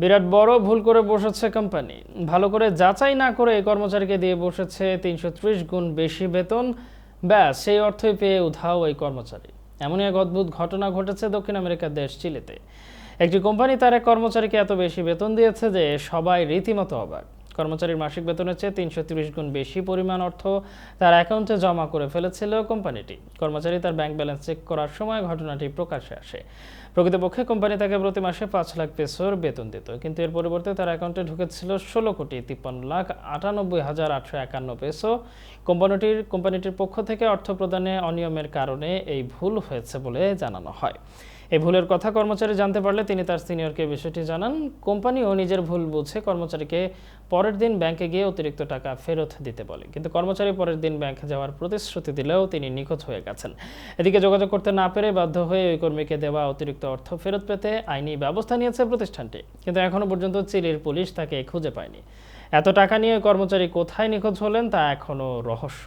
বিরাট বড় ভুল করে বসেছে কোম্পানি। ভালো করে যাচাই না করে কর্মচারীকে দিয়ে বসেছে তিনশো ত্রিশ গুণ বেশি বেতন। ব্যাস, সেই অর্থই পেয়ে উধাও এই কর্মচারী। এমনই এক অদ্ভুত ঘটনা ঘটেছে দক্ষিণ আমেরিকার দেশ চিলিতে। একটি কোম্পানি তার এক কর্মচারীকে এত বেশি বেতন দিয়েছে যে সবাই রীতিমতো অবাক। কর্মচারীর মাসিক বেতনের চেয়ে তিনশো গুণ বেশি পরিমাণ অর্থ তার অ্যাকাউন্টে জমা করে ফেলেছিল কোম্পানিটি। কর্মচারী তার ব্যাংক ব্যালেন্স চেক করার সময় ঘটনাটি প্রকাশ্যে আসে। প্রকৃতপক্ষে কোম্পানি তাকে প্রতি মাসে পাঁচ লাখ পেসোর বেতন দিত, কিন্তু এর পরিবর্তে তার অ্যাকাউন্টে ঢুকেছিল ষোলো কোটি তিপ্পান্ন লাখ আটানব্বই হাজার আটশো একান্ন পেসো। কোম্পানিটির কোম্পানিটির পক্ষ থেকে অর্থ প্রদানে অনিয়মের কারণে এই ভুল হয়েছে বলে জানানো হয়। এই ভুলের কথা কর্মচারী জানতে পারলে তিনি তার সিনিয়রকে বিষয়টি জানান। কোম্পানিও নিজের ভুল বুঝে কর্মচারীকে পরের দিন ব্যাংকে গিয়ে অতিরিক্ত টাকা ফেরত দিতে বলে। কিন্তু কর্মচারী পরের দিন ব্যাংকে যাওয়ার প্রতিশ্রুতি দিলেও তিনি নিখোঁজ হয়ে গেছেন। এদিকে যোগাযোগ করতে না পেরে বাধ্য হয়ে ওই কর্মীকে দেওয়া অতিরিক্ত অর্থ ফেরত পেতে আইনি ব্যবস্থা নিয়েছে প্রতিষ্ঠানটি। কিন্তু এখনও পর্যন্ত চিলির পুলিশ তাকে খুঁজে পায়নি। এত টাকা নিয়ে কর্মচারী কোথায় নিখোঁজ হলেন তা এখনও রহস্য।